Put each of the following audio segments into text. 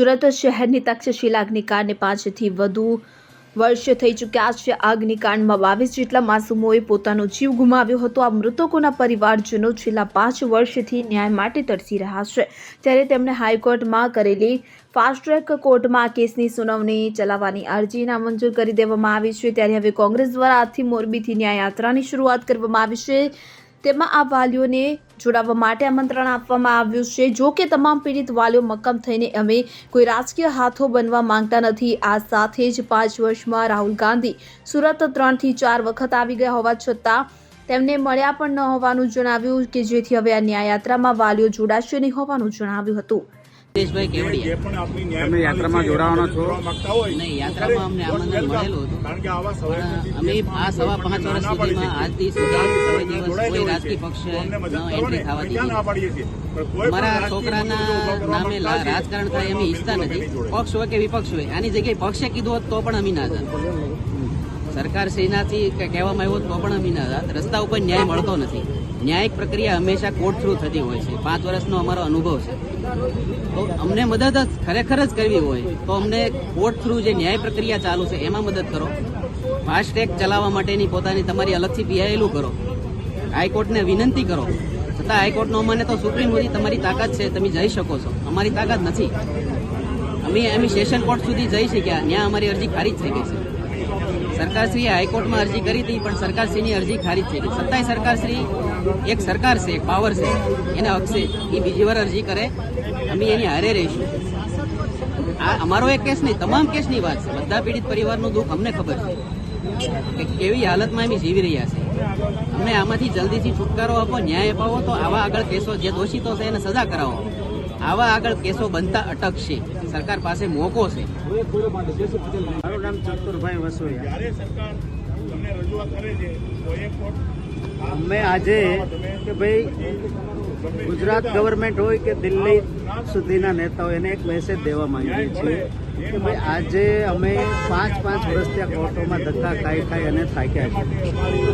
સુરત શહેરની તક્ષશિલા અગ્નિકાંડને પાંચથી વધુ વર્ષ થઈ ચૂક્યા છે. આ અગ્નિકાંડમાં બાવીસ જેટલા માસૂમોએ પોતાનો જીવ ગુમાવ્યો હતો. આ મૃતકોના પરિવારજનો છેલ્લા પાંચ વર્ષથી ન્યાય માટે તરસી રહ્યા છે. ત્યારે તેમણે હાઈકોર્ટમાં કરેલી ફાસ્ટ ટ્રેક કોર્ટમાં આ કેસની સુનાવણી ચલાવવાની અરજી નામંજૂર કરી દેવામાં આવી છે. ત્યારે હવે કોંગ્રેસ દ્વારા આજથી મોરબીથી ન્યાય યાત્રાની શરૂઆત કરવામાં આવી છે. તેમાં આ વાલીઓને જોડાવા માટે આમંત્રણ આપવામાં આવ્યું છે. જો કે તમામ પીડિત વાલીઓ મક્કમ થઈને અમે કોઈ રાજકીય હાથો બનવા માંગતા નથી. આ સાથે જ પાંચ વર્ષમાં રાહુલ ગાંધી સુરત ત્રણથી ચાર વખત આવી ગયા હોવા છતાં તેમને મળ્યા પણ ન હોવાનું જણાવ્યું કે જેથી હવે આ ન્યાયયાત્રામાં વાલીઓ જોડાશે નહીં હોવાનું જણાવ્યું હતું. જે પણ તમે યાત્રામાં જોડાવાનો છો? નહીં, યાત્રામાં અમને આમંત્રણ મળેલું હતું. કારણ કે આવા અમે આ સવા પાંચ વર્ષ સુધીમાં આજથી સુધી કોઈ રાજકીય પક્ષે એન્ટ્રી થવા દીધી રાજકીય છોકરાના નામે લા- રાજકારણ થાય અમે ઈચ્છતા નથી. પક્ષ હોય કે વિપક્ષ હોય આની જગ્યાએ પક્ષે કીધું હોત તો પણ અમે ના જાત સરકાર શ્રીનાથી કે કહેવામાં આવ્યું હોત તો પણ અમે ના જાત રસ્તા ઉપર ન્યાય મળતો નથી. ન્યાયિક પ્રક્રિયા હંમેશા કોર્ટ થ્રુ થતી હોય છે. પાંચ વર્ષનો અમારો અનુભવ છે. તો અમને મદદ ખરેખર જ કરવી હોય તો અમને કોર્ટ થ્રુ જે ન્યાય પ્રક્રિયા ચાલુ છે એમાં મદદ કરો. ફાસ્ટ ટ્રેક ચલાવવા માટેની પોતાની તમારી અલગથી પીઆઈએલું કરો. હાઈકોર્ટને વિનંતી કરો. છતાં હાઈકોર્ટનો અમાને તો સુપ્રીમ સુધી તમારી તાકાત છે, તમે જઈ શકો છો. અમારી તાકાત નથી. અમે અમે સેશન કોર્ટ સુધી જઈ શક્યા. ત્યાં અમારી અરજી ખારીજ થઈ ગઈ છે. સરકારશ્રીએ હાઈકોર્ટમાં અરજી કરી હતી, પણ સરકારશ્રીની અરજી ખારીજ થઈ ગઈ. સરકારશ્રી, એક સરકાર છે, પાવર છે, એને હકશે એ બીજી વાર અરજી કરે. અમે એની હારે રહીશું. આ અમારો એક કેસ નહીં, તમામ કેસની વાત છે. બધા પીડિત પરિવારનું દુઃખ અમને ખબર છે કે કેવી હાલતમાં અમે જીવી રહ્યા છે અમને આમાંથી જલ્દીથી છુટકારો આપો, ન્યાય અપાવો, તો આવા આગળ કેસો, જે દોષિતો છે, એને સજા કરાવો. આવા આગળ કેસો બનતા અટકશે સરકાર પાસે મોકો છે. મારું નામ અમે આજે કે ભાઈ ગુજરાત ગવર્મેન્ટ હોય કે દિલ્હી સુધીના નેતાઓ એને એક મેસેજ દેવા માંગીએ છીએ કે ભાઈ આજે અમે પાંચ પાંચ વર્ષથી આ કોર્ટોમાં ધક્કા ખાઈ ખાઈ અને થાક્યા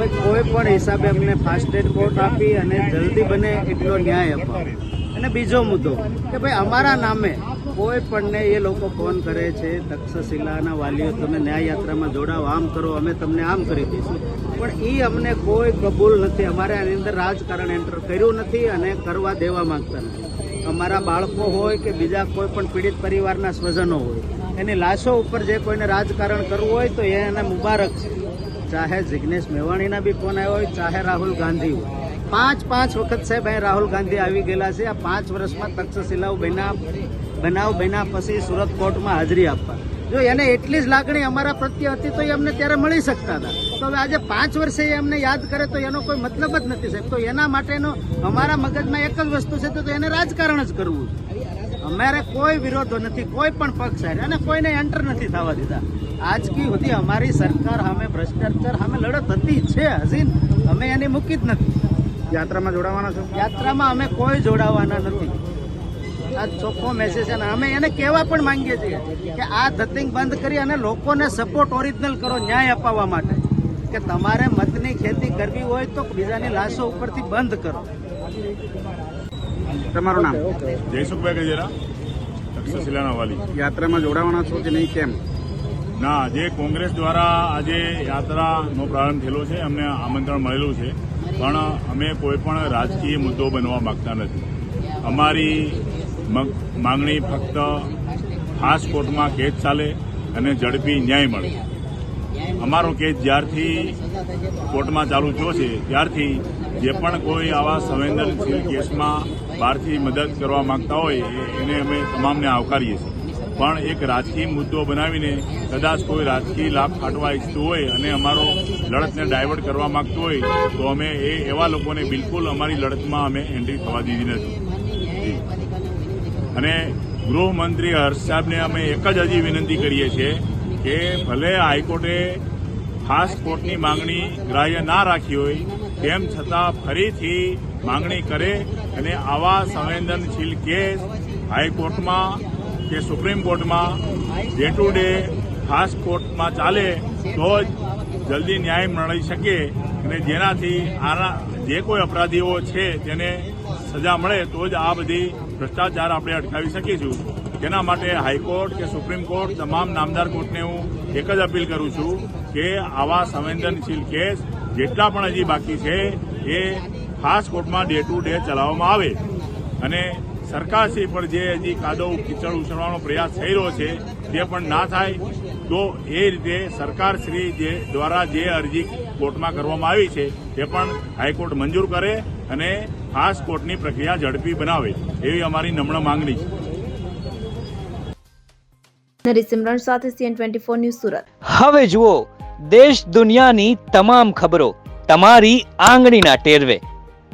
છે કોઈ પણ હિસાબે અમને ફાસ્ટ એડ કોર્ટ આપી અને જલ્દી બને એટલો ન્યાય અપાવો. અને બીજો મુદ્દો કે ભાઈ અમારા નામે કોઈ પણને એ લોકો ફોન કરે છે, તક્ષશિલાના વાલીઓ તમે ન્યાય યાત્રામાં જોડાઓ, આમ કરો, અમે તમને આમ કરી દઈશું. પણ એ અમને કોઈ કબૂલ નથી. અમારે આની અંદર રાજકારણ એન્ટર કર્યું નથી અને કરવા દેવા માંગતા નથી. અમારા બાળકો હોય કે બીજા કોઈ પણ પીડિત પરિવારના સ્વજનો હોય, એની લાશો ઉપર જે કોઈને રાજકારણ કરવું હોય તો એને મુબારક છે. ચાહે જિગ્નેશ મેવાણીના બી ફોન આવ્યો હોય, ચાહે રાહુલ ગાંધી હોય. પાંચ પાંચ વખત સાહેબ અહીં રાહુલ ગાંધી આવી ગયેલા છે. આ પાંચ વર્ષમાં તક્ષશિલાઓ બન્યા બનાવ બન્યા પછી સુરત કોર્ટમાં હાજરી આપવા. જો એને એટલી જ લાગણી અમારા પ્રત્યે હતી તો એ અમને ત્યારે મળી શકતા હતા. તો હવે આજે પાંચ વર્ષે એ અમને યાદ કરે તો એનો કોઈ મતલબ જ નથી સાહેબ. તો એના માટેનો અમારા મગજમાં એક જ વસ્તુ છે તો એને રાજકારણ જ કરવું અમારે કોઈ વિરોધો નથી, કોઈ પણ પક્ષ સાહેબ અને કોઈને એન્ટર નથી થવા દીધા. આજકી સુધી અમારી સરકાર સામે ભ્રષ્ટાચાર સામે લડત હતી છે હજી. અમે એને મૂકી જ નથી. યાત્રામાં જોડાવાના છો? યાત્રામાં અમે કોઈ જોડાવાના નથી. આ ચોખ્ખો મેસેજ છે ને અમે એને કહેવા પણ માંગીએ છીએ કે આ ધતિંગ બંધ કરી અને લોકોને સપોર્ટ ઓરિજિનલ કરો ન્યાય અપાવવા માટે. કે તમારે મતની ખેતી કરવી હોય તો બીજાની લાશો ઉપરથી બંધ કરો. તમારું નામ? જયસુખભાઈ ગજેરા તક્ષશિલાના વાલી. યાત્રામાં જોડાવાના છો કે નહીં કેમ? ના જે કોંગ્રેસ દ્વારા આજે યાત્રાનો પ્રારંભ થયેલો છે અમને આમંત્રણ મળેલું છે. પણ અમે કોઈ પણ રાજકીય મુદ્દો બનવા માંગતા નથી. અમારી મગ- માંગણી ફક્ત ખાસ કોર્ટમાં કેસ ચાલે અને ઝડપી ન્યાય મળે. અમારો કેસ જ્યારથી કોર્ટમાં ચાલુ થયો છે, ત્યારથી જે પણ કોઈ આવા સંવેદનશીલ કેસમાં બહારથી મદદ કરવા માંગતા હોય એને અમે તમામને આવકારીએ છીએ. પણ એક રાજકીય મુદ્દો બનાવીને કદાચ કોઈ રાજકીય લાભ ખાટવા ઈચ્છતું હોય અને અમારો લડતને ડાયવર્ટ કરવા માંગતું હોય, તો અમે એ એવા લોકોને બિલકુલ અમારી લડતમાં અમે એન્ટ્રી થવા દીધી નથી. અને ગૃહમંત્રી હર્ષ સાહેબને અમે એક જ હજી વિનંતી કરીએ છીએ કે ભલે હાઈકોર્ટે ખાસ કોર્ટની માંગણી ગ્રાહ્ય ના રાખી હોય, તેમ છતાં ફરીથી માંગણી કરે અને આવા સંવેદનશીલ કેસ હાઈકોર્ટમાં કે સુપ્રીમ કોર્ટમાં ડે ટુ ડે ખાસ કોર્ટમાં ચાલે તો જ જલ્દી ન્યાય મળી શકે અને જેનાથી આના જે કોઈ અપરાધીઓ છે તેને સજા મળે તો જ આ બધી ભ્રષ્ટાચાર આપણે અટકાવી શકીશું. તેના માટે હાઈકોર્ટ કે સુપ્રીમ કોર્ટ તમામ નામદાર કોર્ટને હું એક જ અપીલ કરું છું કે આવા સંવેદનશીલ કેસ જેટલા પણ હજી બાકી છે એ ખાસ કોર્ટમાં ડે ટુ ડે ચલાવવામાં આવે. અને સરકારશ્રી પર જે હજી કાદવ કીચડ ઉછળવાનો પ્રયાસ થઈ રહ્યો છે તે પણ ના થાય તો એ રીતે સરકારશ્રી જે દ્વારા જે અરજી કોર્ટમાં કરવામાં આવી છે તે પણ હાઈકોર્ટ મંજૂર કરે અને ખાસ કોર્ટની પ્રક્રિયા ઝડપી બનાવે એવી અમારી નમ્ર માંગણી છે. નરી સાથે CN twenty four news Surat. હવે જુઓ દેશ દુનિયાની તમામ ખબરો તમારી આંગળીના ટેરવે.